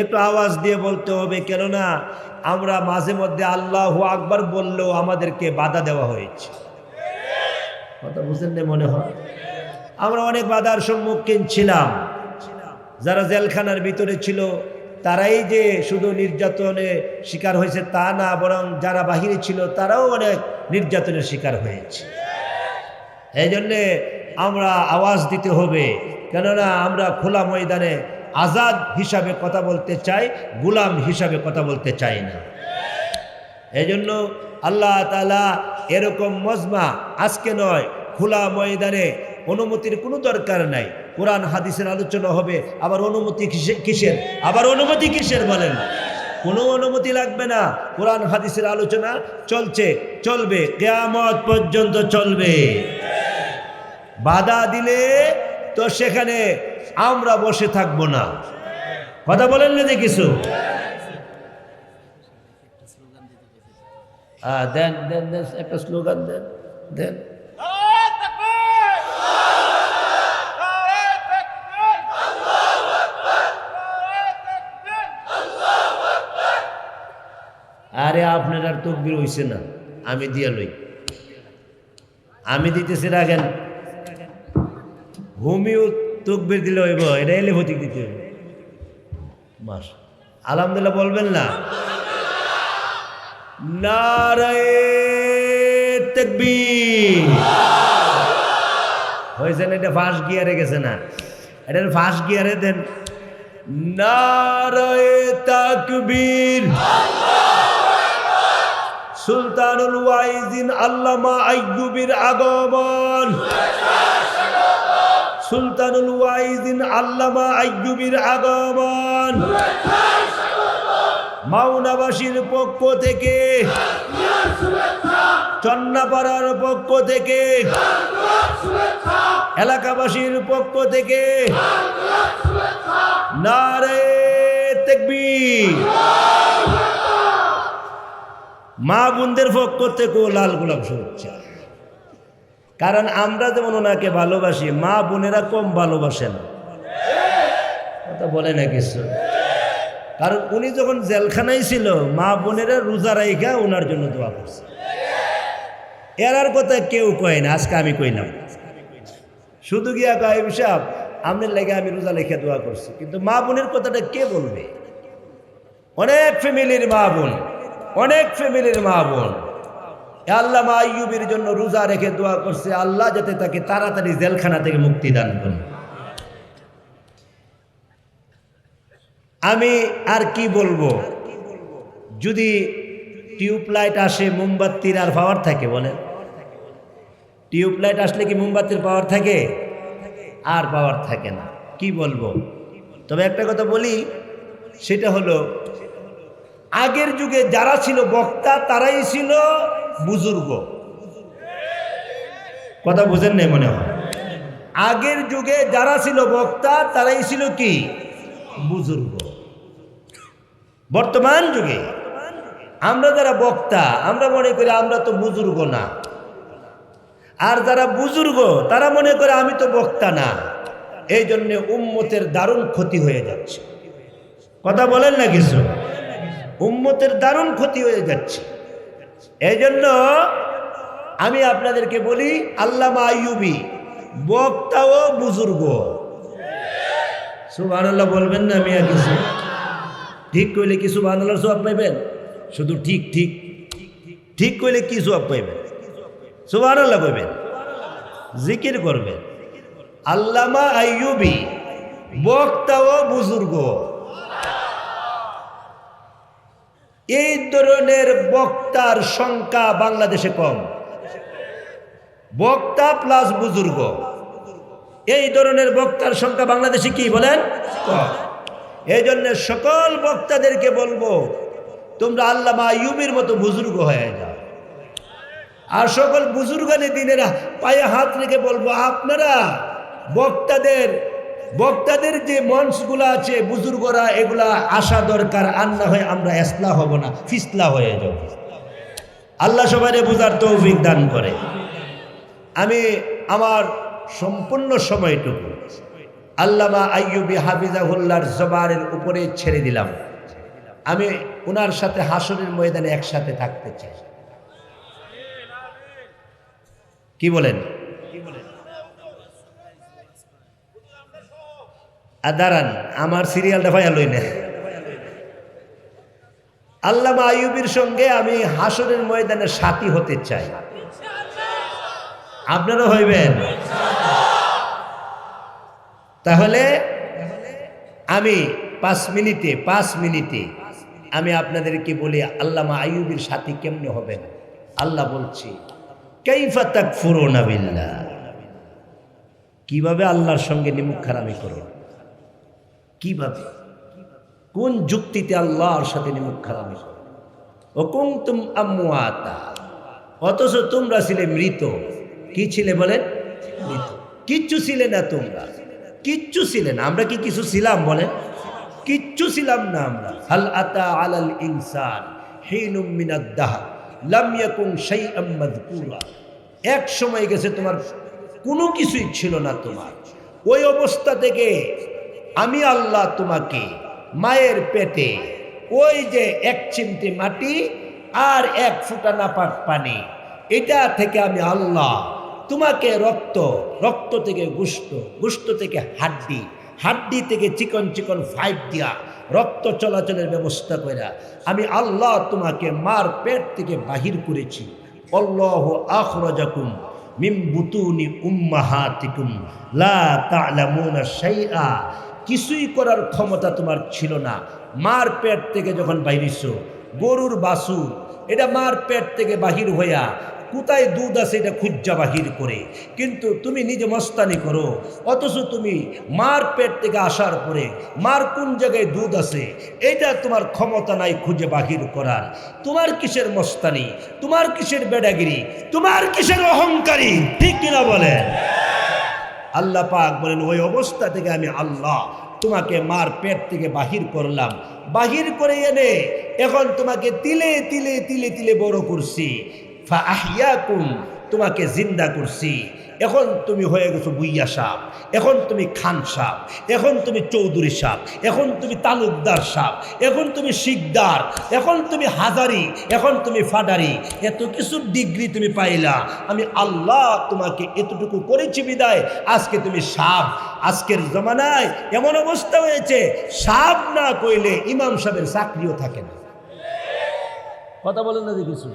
একটু আওয়াজ দিয়ে বলতে হবে, কেননা আমরা মাঝে মধ্যে আল্লাহ আকবার বললেও আমাদেরকে বাধা দেওয়া হয়েছে। কথা বুঝলেন না মনে হয়? আমরা অনেক বাধার সম্মুখীন ছিলাম। যারা জেলখানার ভিতরে ছিল, তারাই যে শুধু নির্যাতনে শিকার হয়েছে তা না, বরং যারা বাহিরে ছিল, তারাও অনেক নির্যাতনের শিকার হয়েছে। এই জন্যে আমরা আওয়াজ দিতে হবে, কেননা আমরা খোলা ময়দানে আজাদ হিসাবে কথা বলতে চাই, গুলাম হিসাবে কথা বলতে চাই না। এই জন্য আল্লাহ তালা এরকম মজমা আজকে নয়, খোলা ময়দানে অনুমতির কোনো দরকার নাই। কোরআন, হাদিসের আলোচনা হবে, আবার অনুমতি কিসের? আবার অনুমতি কিসের বলেন? কোনো অনুমতি লাগবে না। কোরআন, হাদিসের আলোচনা চলছে, চলবে, কেয়ামত পর্যন্ত চলবে। বাধা দিলে তো সেখানে আমরা বসে থাকব না। কথা বলেন না যে কিছু। দেন দেন দেন, একটা স্লোগান দেন দেন। আরে আপনার আর তকবির হইছে না, আমি দিয়া লই। আমি দিতেছি রাখেন হোমিও তকবির দিলে হইব এটা এলিভতিক দিতে হইব। মাস আলহামদুলিল্লাহ বলবেন না? নারায়ে তাকবীর। হয়েছে না এটা ফার্স্ট গিয়ারে গেছে না? এটা ফার্স্ট গিয়ারে দেন, নারায়ে তাকবীর। সুলতানুল ওয়াইজিন আল্লামা আইয়ুবের আগমন। সুলতানুল ওয়াইজিন আল্লামা আইয়ুবের আগমন। মাওনাবাসীর পক্ষ থেকে, চন্নাপাড়ার পক্ষ থেকে, এলাকাবাসীর পক্ষ থেকে, নারে মা বোনদের পক্ষ থেকেও লাল গোলাপ শুভেচ্ছা কারণ আমরা যেমন ওনাকে ভালোবাসি, মা বোনেরা কম ভালোবাসেন। কথা বলে না কিছু? কারণ উনি যখন জেলখানায় ছিল, মা বোনেরা রোজা রাইখা ওনার জন্য দোয়া করছে। এরার কথা কেউ কয় না, আজকে আমি কই কইলাম শুধু গিয়া কাহিম সাহেব, আপনার লেগে আমি রোজা লেখা দোয়া করছি। কিন্তু মা বোনের কথাটা কে বলবে? অনেক ফ্যামিলির মা বোন, অনেক ফ্যামিলির মা বোন। এ আল্লাহ মা আইয়ুবের জন্য রোজা রেখে দোয়া করছে, আল্লাহ যাতে তাকে তাড়াতাড়ি জেলখানা থেকে মুক্তি দান করেন। আমি আর কি বলব? যদি টিউবলাইট আসে, মোমবাতির আর পাওয়ার থাকে বলে টিউবলাইট আসলে কি মোমবাতির পাওয়ার থাকে? আর পাওয়ার থাকে না। কি বলব? তবে একটা কথা বলি, সেটা হলো, আগের যুগে যারা ছিল বক্তা, তারাই ছিল বুজুর্গ। কথা বুঝেন নাই মনে হয়? আগের যুগে যারা ছিল বক্তা, তারাই ছিল কি? বুজুর্গ। বর্তমান যুগে আমরা যারা বক্তা, আমরা মনে করি আমরা তো বুজুর্গ না। আর যারা বুজুর্গ, তারা মনে করে আমি তো বক্তা না। এই জন্যে উম্মতের দারুণ ক্ষতি হয়ে যাচ্ছে। কথা বলেন না কিছু? উম্মতের দারুণ ক্ষতি হয়ে যাচ্ছে। এই জন্য আমি আপনাদেরকে বলি, আল্লামা আইয়ুবি, বক্তা ও বুজুর্গ। সুবহানাল্লাহ বলবেন না মিয়া কিছু? ঠিক কইলে কি সুবহানাল্লাহ সব পাইবেন? শুধু ঠিক ঠিক। ঠিক কইলে কি সব পাইবেন? সুবহানাল্লাহ পাইবেন জিকির করবেন। আল্লামা আইয়ুবি, বক্তা ও বুজুর্গ। এই ধরনের বক্তার সংখ্যা বাংলাদেশে কম। বক্তা প্লাস বুজুর্গ। এই ধরনের বক্তার সংখ্যা বাংলাদেশে কি বলেন? এই জন্য সকল বক্তাদেরকে বলব, তোমরা আল্লামা ইউবির মতো বুজুর্গ হয়ে যাও। আর সকল বুজুর্গানি দিনেরা পায়ে হাত রেখে বলব, আপনারা বক্তাদের বক্তাদের যে মঞ্চগুলো আছে, বুজুর্গরা এগুলা আসা দরকার, আর না হয় আমরা এসলা হব না, ফিসলা হয়ে যাব। আল্লাহ সবাই বুঝার তৌফিক দান করে। আমি আমার সম্পূর্ণ সময়টুকু আল্লামা আইয়ুবি হাফিজাহুল্লার জবানের উপরে ছেড়ে দিলাম। আমি ওনার সাথে হাসনের ময়দানে একসাথে থাকতে চাই। কি বলেন কি বলেন? আর দাঁড়ান, আমার সিরিয়ালটা ভাইয়া লই না। আল্লামা আইয়ুবির সঙ্গে আমি হাসনের ময়দানে সাথী হতে চাই। আপনারা হইবেন? তাহলে আমি পাঁচ মিনিটে পাঁচ মিনিটে আমি আপনাদেরকে বলি, আল্লামা আইয়ুবির সাথী কেমনে হবেন আল্লাহ বলছি, কাইফা তাক ফুরোনা বিল্লাহ। কীভাবে আল্লাহর সঙ্গে নিমুখ খারামি করো? কীভাবে? কোন যুক্তিতে আল্লাহর সাথে নিমুখ করো? ও কুম তুম অথচ তোমরা ছিলে মৃত। কি ছিলে বলেন? মৃত। কিচ্ছু ছিলে না তোমরা। কিচ্ছু ছিলে না। আমরা কি কিছু ছিলাম বলেন? কিচ্ছু ছিলাম না আমরা। হাল আতা আলাল ইনসান হিনুম মিনাদ দাহর। লাম ইয়াকুন শাইআম এক সময় গেছে তোমার কোনো কিছুই ছিল না তোমার। ওই অবস্থা থেকে আমি আল্লাহ তোমাকে মায়ের পেটে ওই যে এক চিমটি মাটি আর এক ফুটা নাপাক পানি, এটা থেকে আমি আল্লাহ তোমাকে রক্ত রক্ত থেকে গুষ্ট গুষ্ট থেকে হাড্ডি হাড্ডি থেকে চিকন চিকন ফাইভ দিয়া রক্ত চলাচলের ব্যবস্থা কইরা আমি আল্লাহ তোমাকে মার পেট থেকে বাহির করেছি। অল্লাহ আখরাজাকুম মিম উম্মাহাতিকুম, লা তা'লামুনা শাইআ কিছুই করার ক্ষমতা তোমার ছিল না। মার পেট থেকে যখন বাহিরিস গরুর বাসুর এটা মার পেট থেকে বাহির হইয়া কোথায় দুধ আছে এটা খুঁজা বাহির করে। কিন্তু তুমি নিজে মস্তানি করো, অথচ তুমি মার পেট থেকে আসার পরে মার কোন জায়গায় দুধ আছে এটা তোমার ক্ষমতা নাই খুঁজে বাহির করার। তোমার কিসের মস্তানি? তোমার কিসের বেডাগিরি? তোমার কিসের অহংকারী? ঠিক কিনা বলেন? আল্লাহ পাক বলেন, ওই অবস্থা থেকে আমি আল্লাহ, তোমাকে মার পেট থেকে বাহির করলাম। বাহির করে এনে এখন তোমাকে তিলে তিলে তিলে তিলে বড় করছি। তোমাকে জিন্দা করছি। এখন তুমি হয়ে গেছো বুইয়া সাপ। এখন তুমি খান সাপ। এখন তুমি চৌধুরী সাপ। এখন তুমি তালুকদার সাপ। এখন তুমি শিকদার। এখন তুমি হাজারি। এখন তুমি ফাডারি এত কিছু ডিগ্রি তুমি পাইলা। আমি আল্লাহ তোমাকে এতটুকু করেছি বিদায়। আজকে তুমি সাপ। আজকের জমানায় এমন অবস্থা হয়েছে, সাপ না কইলে ইমাম সাহেবের চাকরিও থাকে না। কথা বলেন না যে কিছু।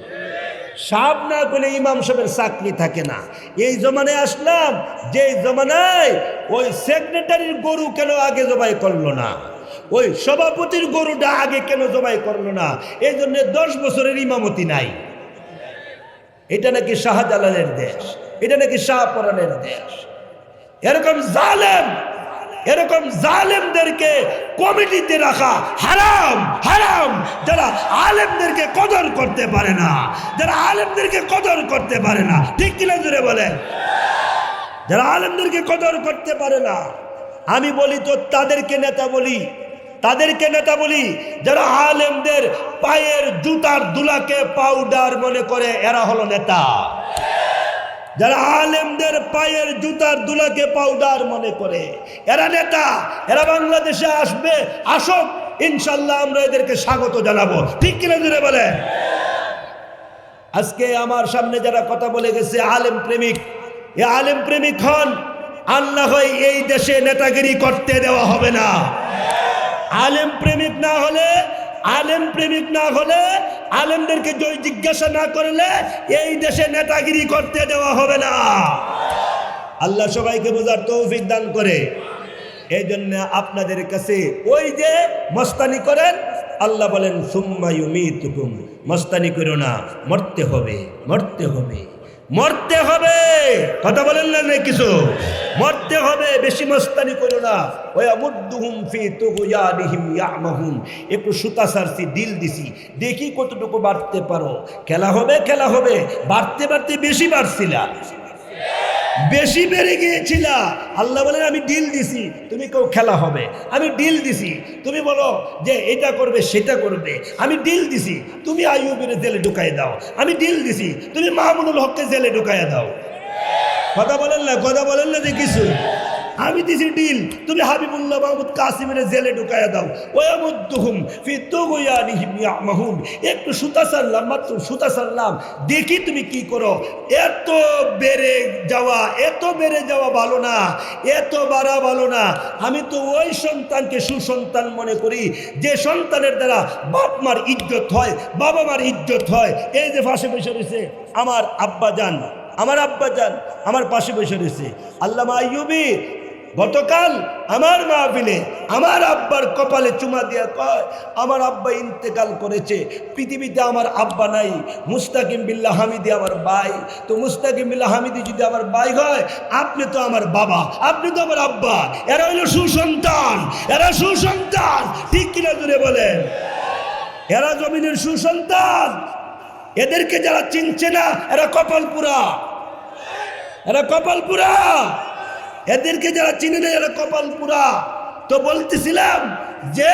সাপ না করলে ইমাম সাহেবের চাকরি থাকে না। এই জমানায় আসলাম যে জমানায় ওই সেক্রেটারির গরু কেন আগে জবাই করল না? ওই সভাপতির গরুটা আগে কেন জবাই করল না? এই জন্য দশ বছরের ইমামতি নাই। এটা নাকি শাহজালালের দেশ, এটা নাকি শাহপরানের দেশ। এরকম জালেম এরকম জালেমদেরকে কমিটিতে রাখা হারাম হারাম। যারা আলেমদেরকে কদর করতে পারে না, যারা আলেমদেরকে কদর করতে পারে না। ঠিক কিনা জুড়ে বলেন? যারা আলেমদেরকে কদর করতে পারে না, আমি বলি তো তাদেরকে নেতা বলি। তাদেরকে নেতা বলি, যারা আলেমদের পায়ের জুতার দুলাকে পাউডার মনে করে, এরা হলো নেতা। যারা আলেমদের পায়ের জুতার দুলাকে পাউডার মনে করে, এরা নেতা, এরা বাংলাদেশে আসবে, আসক, ইনশাল্লাহ আমরা এদেরকে স্বাগত জানাব। ঠিক কিনা জুড়ে বলে আজকে আমার সামনে যারা কথা বলে গেছে, আলেম প্রেমিক, এ আলেম প্রেমিক হন আল্লাহ হয় এই দেশে নেতাগিরি করতে দেওয়া হবে না। আলেম প্রেমিক না হলে আলেম প্রেমিক না হলে আলেমদেরকে জয় জিজ্ঞাসা না করলে এই দেশে নেতাগিরি করতে দেওয়া হবে না। আল্লাহ সবাইকে বোঝার তৌফিক দান করে। এই জন্য আপনাদের কাছে ওই যে মস্তানি করেন, আল্লাহ বলেন সুম্মায়ুমি তুকুম মস্তানি করো না, মরতে হবে মরতে হবে। মরতে হবে। কথা বলেন না না কিছু। মরতে হবে, বেশি মস্তানি করো না। ওয়া মুদ্দুহুম ফি তুগয়ানিহিম ইয়ামাহুন একটু সুতা সারছি, দিল দিছি। দেখি কতটুকু বাড়তে পারো। খেলা হবে খেলা হবে। বাড়তে বাড়তে বেশি বাড়ছিলা। বেশি বেড়ে গিয়েছিল। আল্লাহ বলেন, আমি ডিল দিছি, তুমি কেউ খেলা হবে। আমি ডিল দিছি। তুমি বলো যে এটা করবে, সেটা করবে। আমি ডিল দিছি, তুমি আইয়ুবের জেলে ঢুকাই দাও। আমি ডিল দিছি, তুমি মাহমুদুল হককে জেলে ঢুকাইয়া দাও। কথা বলেন না, কথা বলেন না যে কিছু আমি দিছি ডিল। তুমি হাবিবুল্লাহ মাহমুদ কাসিমের জেলে ঢুকাইয়া দাও। ওয়ামুদ্দুহুম ফি তুগয়ানিহিম ইয়ামাহুন। একটু সুতা সারলাম, মাত্র সুতা সারলাম। দেখি তুমি কি করো। এত বেড়ে যাওয়া, এত বেড়ে যাওয়া ভালো না, এত বাড়া ভালো না। আমি তো ওই সন্তানকে সুসন্তান মনে করি, যে সন্তানের দ্বারা বাপ মার ইজ্জত হয়, বাবা মার ইজ্জত হয়। এই যে পাশে বসে রয়েছে আমার আব্বা যান আমার আব্বা যান আমার পাশে বসে রয়েছে। আল্লামা আইয়ুবি গতকাল আমার মাহফিলে আমার আব্বার কপালে চুমা দিয়া কয়, আমার আব্বা ইন্তেকাল করেছে, পৃথিবীতে আমার আব্বা নাই, মুস্তাকিম বিল্লাহ হামিদি আমার ভাই। তো মুস্তাকিম বিল্লাহ হামিদি যদি আমার ভাই হয়, আপনি তো আমার বাবা, আপনি তো আমার আব্বা। এরা হইল সুসন্তান, এরা সুসন্তান। ঠিক কিনা দূরে বলেন? এরা জমিনের সুসন্তান। এদেরকে যারা চিনছে না, এরা কপালপুরা এরা কপাল পুরা। এদেরকে যারা চিনে না যারা কপাল পুরা। তো বলতেছিলাম যে,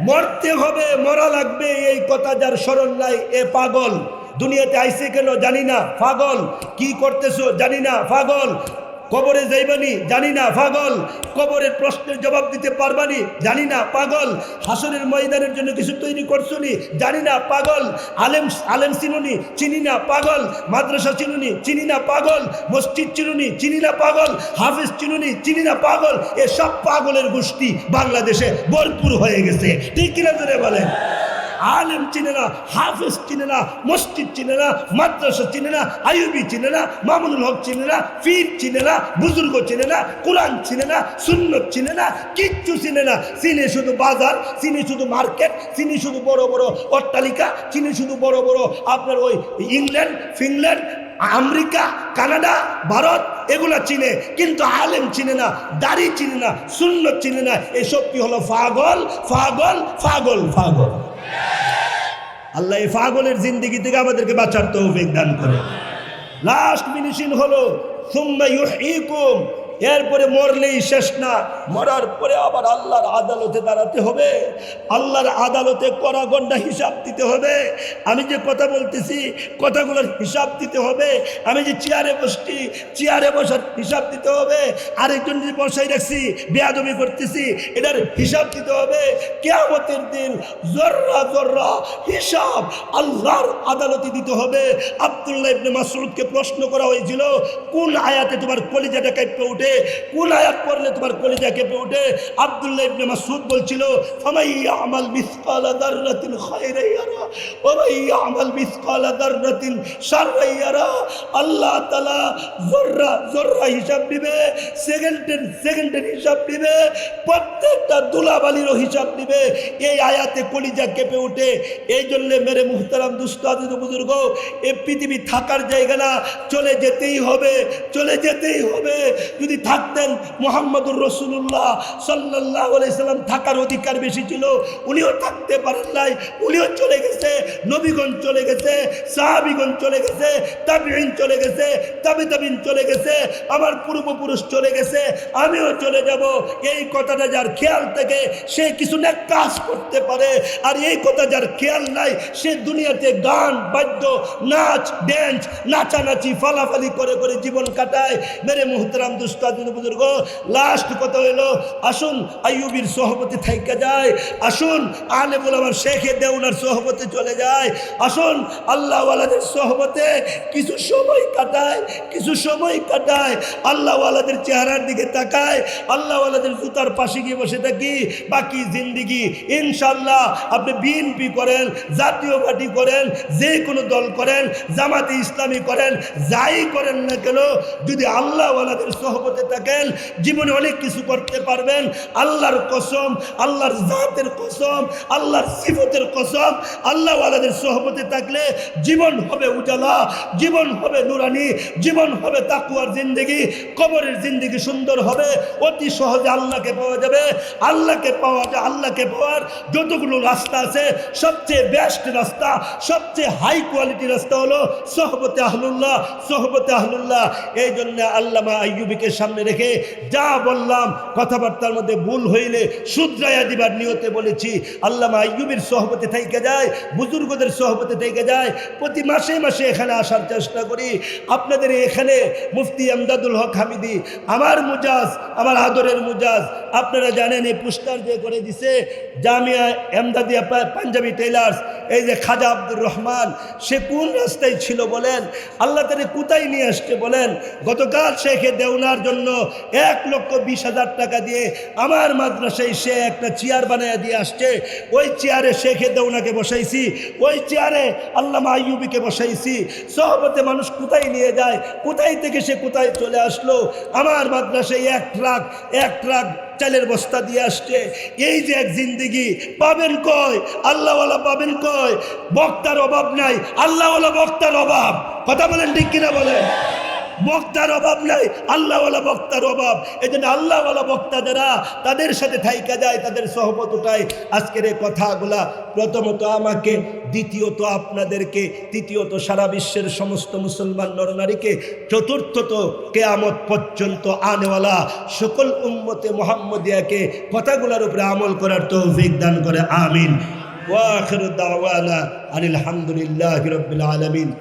মরতে হবে, মরা লাগবে, এই কথা যার স্মরণ নাই, এ পাগল। দুনিয়াতে আইসে কেন জানি না, পাগল। কি করতেছো জানি না, পাগল। কবরে যাইবানি, জানি না, পাগল। কবরের প্রশ্নের জবাব দিতে পারবানি, জানি না, পাগল। হাসনের ময়দানের জন্য কিছু তৈরি করছনি, জানি না, পাগল। আলেম আলেম চিনুনি, চিনি না, পাগল। মাদ্রাসা চিনুনি, চিনি না, পাগল। মসজিদ চিনুনি, চিনি না, পাগল। হাফিজ চিনুনি, চিনি না, পাগল। এসব পাগলের গোষ্ঠী বাংলাদেশে ভরপুর হয়ে গেছে। ঠিক কিনা ধরে বলেন? আলেম চিনে না হাফেজ চিনে না মসজিদ চিনে না মাদ্রাসা চিনে না আইবি চিনে না মামুনুল হক চিনে না ফির চিনে না বুজুর্গ চিনে না কোরআন চিনে না সুন্নত চিনে না কিচ্ছু চিনে না চিনে শুধু বাজার চিনে শুধু মার্কেট চিনি শুধু বড় বড় অট্টালিকা চিনি শুধু বড় বড় আপনার ওই England Finland America Canada Bharat এগুলা চিনে কিন্তু আলেম চিনে না দাড়ি চিনে না শূন্য চিনে না এসব কি হলো ফাগল ফাগল ফাগল ফাগল আল্লাহ এই পাগলের জিন্দিগি থেকে আমাদেরকে বাঁচার তৌফিক দান করে। লাস্ট ফিনিশিং হলো, সুম্মা ইউহীকুম এরপরে মরলেই শেষ না। মরার পরে আবার আল্লাহর আদালতে দাঁড়াতে হবে। আল্লাহর আদালতে কড়া গন্ডা হিসাব দিতে হবে। আমি যে কথা বলতেছি, কথাগুলোর হিসাব দিতে হবে। আমি যে চেয়ারে বসছি, চেয়ারে বসার হিসাব দিতে হবে। আরেকজন যে বসাই রাখছি, বেয়াদবি করতেছি, এটার হিসাব দিতে হবে। কেয়ামতের দিন জর্রা জর্রা হিসাব আল্লাহর আদালতে দিতে হবে। আবদুল্লাহ ইবনে মাসউদকে প্রশ্ন করা হয়েছিল, কোন আয়াতে তোমার কলিজাটা কেঁপে উঠে? কোন আয়াত পড়লে তোমার কলিজা কেঁপে উঠে আবদুল্লাহ ইবনে মাসউদ বলছিল ইয়ামাল মিসকালা দাররাতিন ইয়ামাল মিসকালা দাররাতিন আল্লাহ হিসাব দিবে, সেকেন্ডের সেকেন্ডের হিসাব দিবে, প্রত্যেকটা দুলাবালিরও হিসাব দিবে। এই আয়াতে কলিজা কেঁপে উঠে এই জন্য মেরে মুহতারাম বুজুর্গ, এ পৃথিবী থাকার জায়গা না, চলে যেতেই হবে, চলে যেতেই হবে। যদি থাকতেন, মোহাম্মদুর রসুল্লাহ সাল্লাহ সাল্লাম থাকার অধিকার বেশি ছিল। উনিও থাকতে পারেন নাই, উনিও চলে গেছে নবীগঞ্জ চলে গেছে সাহাবিগঞ্জ চলে গেছে তাবিন চলে গেছে, তাবি তাবিন চলে গেছে, আমার পূর্বপুরুষ চলে গেছে, আমিও চলে যাব। এই কথাটা যার খেয়াল থেকে সে কিছু না কাজ করতে পারে, আর এই কথা যার খেয়াল নাই, সে দুনিয়াতে গান, বাদ্য, নাচ ড্যান্স নাচানাচি, ফালাফালি করে করে জীবন কাটায়। মেরে মুহতারাম দুস্তাদিন বুজুর্গ লাস্ট কথা হইল, আসুন আইয়ুবির সহপতি থাইকা যায়, আসুন আলে আমার শেখে দেউনার সহপতে চলে যায়, আসুন আল্লাহওয়ালাদের সহবতে কিছু সময় কাটায়, কিছু সময় কাটায়, আল্লাহওয়ালাদের চেহারার দিকে তাকায়, আল্লাহওয়ালাদের জুতার পাশে গিয়ে বসে থাকি, বাকি জিন্দিগি ইনশাল্লাহ আপনি বিএনপি করেন, জাতীয় পার্টি করেন, যে কোনো দল করেন, জামাতে ইসলামী করেন, যাই করেন না কেন, যদি আল্লাহওয়ালাদের সহবতে থাকেন, জীবনে অনেক কিছু করতে পারবেন। আল্লাহর কসম, আল্লাহর জাতের কসম, আল্লাহর সিফতের কসম, আল্লাহওয়ালাদের সহবতে থাকলে জীবন হবে উজালা, জীবন হবে নুরানি, জীবন হবে তাকুয়ার জিন্দগি, কবরের জিন্দগি সুন্দর হবে, অতি সহজে আল্লাহকে পাওয়া যাবে। আল্লাহকে পাওয়া যায় আল্লাহকে পাওয়ার যতগুলো রাস্তা আছে, সবচেয়ে বেস্ট রাস্তা, সবচেয়ে হাই কোয়ালিটি রাস্তা হলো সহবতে আহলুল্লাহ সহবতে আহলুল্লাহ। এই জন্য আল্লামা আইয়ুবিকে সামনে রেখে যা বললাম, কথাবার্তার মধ্যে ভুল হইলে শুদ্রায়া দিবার নিয়তে বলেছি। আল্লাহ আইয়ুবের সহবতে থেকে যায়, বুজুর্গদের সহবতে থেকে যায়, প্রতি মাসে মাসে এখানে আসার চেষ্টা করি। আপনাদের এখানে মুফতি আমদাদুল হক হামিদি, আমার মুজাজ, আমার আদরের মুজাজ, আপনারা জানেন এই পুস্টার দিয়ে করে দিছে, জামিয়া এমদাদিয়া পাঞ্জাবি টেলার্স এই যে খাজা আব্দুর রহমান, সে কোন রাস্তায় ছিল বলেন? আল্লাহ তাকে কোথায় নিয়ে আসছে বলেন? গতকাল শেখে দেওনার জন্য এক লক্ষ বিশ হাজার টাকা দিয়ে আমার মাদ্রাসায় সে একটা চেয়ার বানায় দিয়ে আসছে। ওই চেয়ারে শেখে দেওনাকে বসাইছি, ওই চেয়ারে আল্লামা আইয়ুবিকে বসাইছি। সহবতে মানুষ কোথায় নিয়ে যায়, কোথায় থেকে সে কোথায় চলে আসলো? আমার মাদ্রাসায় এক ট্রাক এক ট্রাক চালের বস্তা দিয়ে আসছে। এই যে এক জিন্দিগি, পাবেন কয় আল্লাহওয়ালা পাবেন কয় বক্তার অভাব নাই, আল্লাহওয়ালা বক্তার অভাব। কথা বলেন ঠিক কিনা বলেন? বক্তার অভাব নাই, আল্লাহওয়ালা বক্তার অভাব। এই জন্য আল্লাহওয়ালা বক্তা যারা তাদের সাথে থাইকা যায়, তাদের সহমত উঠায়। আজকের এই কথাগুলা প্রথমত আমাকে, দ্বিতীয়ত আপনাদেরকে, তৃতীয়ত সারা বিশ্বের সমস্ত মুসলমান নরনারীকে, চতুর্থত কেয়ামত পর্যন্ত আনেওয়ালা সকল উম্মতে মোহাম্মদিয়াকে কথাগুলোর উপরে আমল করার তৌফিক দান করে, আমিন। ওয়াখির দাওয়ানা আনিল রবিল আলমিন।